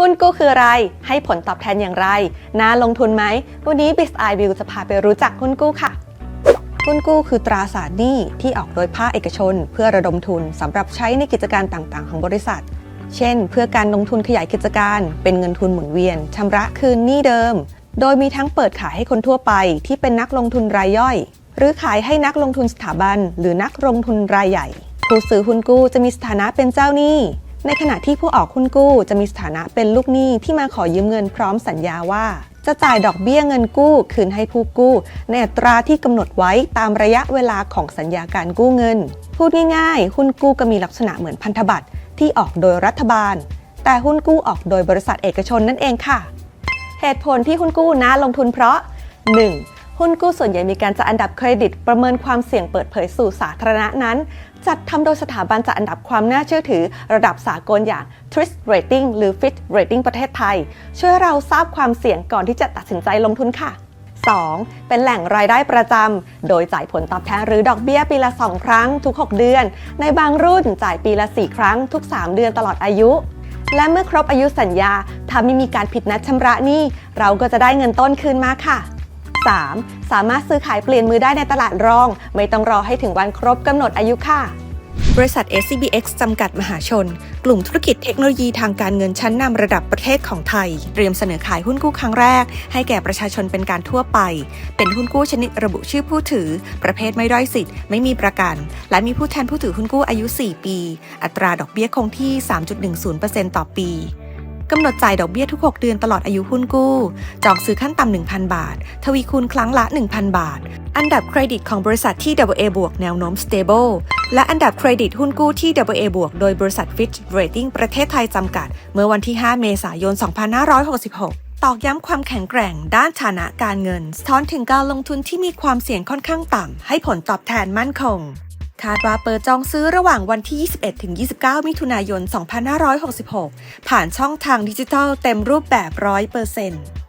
หุ้นกู้คืออะไร ให้ผลตอบแทนอย่างไร น่าลงทุนไหม วันนี้ b i z i View จะพาไปรู้จักหุ้นกู้ค่ะ หุ้นกู้คือตราสารหนี้ที่ออกโดยภาคเอกชน เพื่อระดมทุนสำหรับใช้ในกิจการต่างๆ ของบริษัท เช่น เพื่อการลงทุนขยายกิจการ เป็นเงินทุนหมุนเวียนชำระคืนหนี้เดิม โดยมีทั้งเปิดขายให้คนทั่วไป ที่เป็นนักลงทุนรายย่อย หรือขายให้นักลงทุนสถาบัน หรือนักลงทุนรายใหญ่ ผู้ซื้อหุ้นกู้จะมีสถานะเป็นเจ้าหนี้ ในขณะที่ผู้ออกหุ้นกู้จะมีสถานะเป็นลูกหนี้ที่มาขอยืมเงินพร้อมสัญญาว่า จะจ่ายดอกเบี้ยเงินกู้คืนให้ผู้กู้ ในอัตราที่กำหนดไว้ตามระยะเวลาของสัญญาการกู้เงิน พูดง่ายๆ หุ้นกู้ก็มีลักษณะเหมือนพันธบัตรที่ออกโดยรัฐบาล แต่หุ้นกู้ออกโดยบริษัทเอกชนนั่นเองค่ะ เหตุผลที่หุ้นกู้น่าลงทุนเพราะ 1. หุ้นกู้ส่วนใหญ่มีการจัดอันดับเครดิตประเมินความเสี่ยงเปิดเผยสู่สาธารณะนั้น จัดทำโดยสถาบันจัดอันดับความน่าเชื่อถือ ระดับสากลอย่าง Trist Rating หรือ Fitch Rating ประเทศไทย ช่วยเราทราบความเสี่ยงก่อนที่จะตัดสินใจลงทุนค่ะ 2. เป็นแหล่งรายได้ประจำ โดยจ่ายผลตอบแทนหรือดอกเบี้ยปีละ 2 ครั้งทุก 6 เดือน ในบางรุ่นจ่ายปีละ 4 ครั้งทุก 3 เดือนตลอดอายุ และเมื่อครบอายุสัญญา ถ้าไม่มีการผิดนัดชำระหนี้ เราก็จะได้เงินต้นคืนมาค่ะ 3. สามารถซื้อขายเปลี่ยนมือได้ในตลาดรอง ไม่ต้องรอให้ถึงวันครบกำหนดอายุค่ะบริษัท SCBX จำกัดมหาชน กลุ่มธุรกิจเทคโนโลยีทางการเงินชั้นนำระดับประเทศของไทย เตรียมเสนอขายหุ้นกู้ครั้งแรก ให้แก่ประชาชนเป็นการทั่วไป เป็นหุ้นกู้ชนิดระบุชื่อผู้ถือ ประเภทไม่ด้อยสิทธิ์ ไม่มีประกัน และมีผู้แทนผู้ถือหุ้นกู้อายุ 4 ปี อัตราดอกเบี้ยคงที่ 3.10%ต่อปี กำหนดจ่ายดอกเบี้ยทุก 6 เดือนตลอดอายุหุ้นกู้ จองซื้อขั้นต่ำ1,000 บาท ทวีคูณครั้งละ 1,000 บาท อันดับเครดิตของบริษัทที่ AA บวกแนวโน้ม stable และอันดับเครดิตหุ้นกู้ที่ AA บวกโดยบริษัท Fitch Rating ประเทศไทยจำกัด เมื่อวันที่ 5 เมษายน 2566ตอกย้ำความแข็งแกร่งด้านฐานะการเงิน สะท้อนถึงการลงทุนที่มีความเสี่ยงค่อนข้างต่ำ ให้ผลตอบแทนมั่นคง คาดว่าเปิดจองซื้อระหว่างวันที่ 21 ถึง 29 มิถุนายน 2566 ผ่านช่องทางดิจิทัลเต็มรูปแบบ 100%